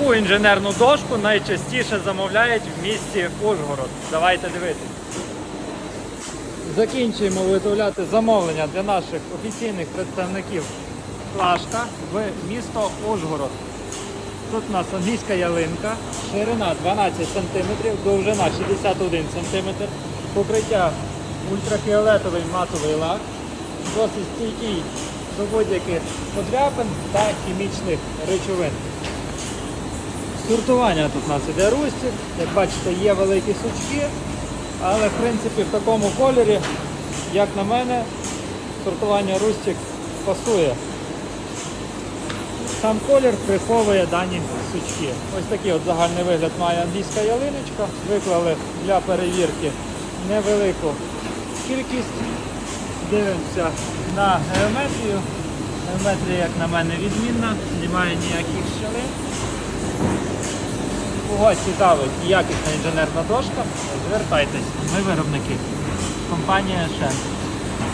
Яку інженерну дошку найчастіше замовляють в місті Ужгород? Давайте дивитися. Закінчуємо виготовляти замовлення для наших офіційних представників Плашка в місто Ужгород. Тут у нас англійська ялинка, ширина 12 см, довжина 61 см, покриття ультрафіолетовий матовий лак, досить стійкий до будь-яких подряпин та хімічних речовин. Сортування тут у нас іде рустик, як бачите, є великі сучки, але в принципі в такому кольорі, як на мене, сортування рустик пасує. Сам колір приховує дані сучки. Ось такий от загальний вигляд має англійська ялиночка. Виклали для перевірки невелику кількість. Дивимося на геометрію. Геометрія, як на мене, відмінна, немає ніяких щелин. Кого цікавить якісна інженерна дошка, звертайтесь. Ми виробники. Компанія Шен.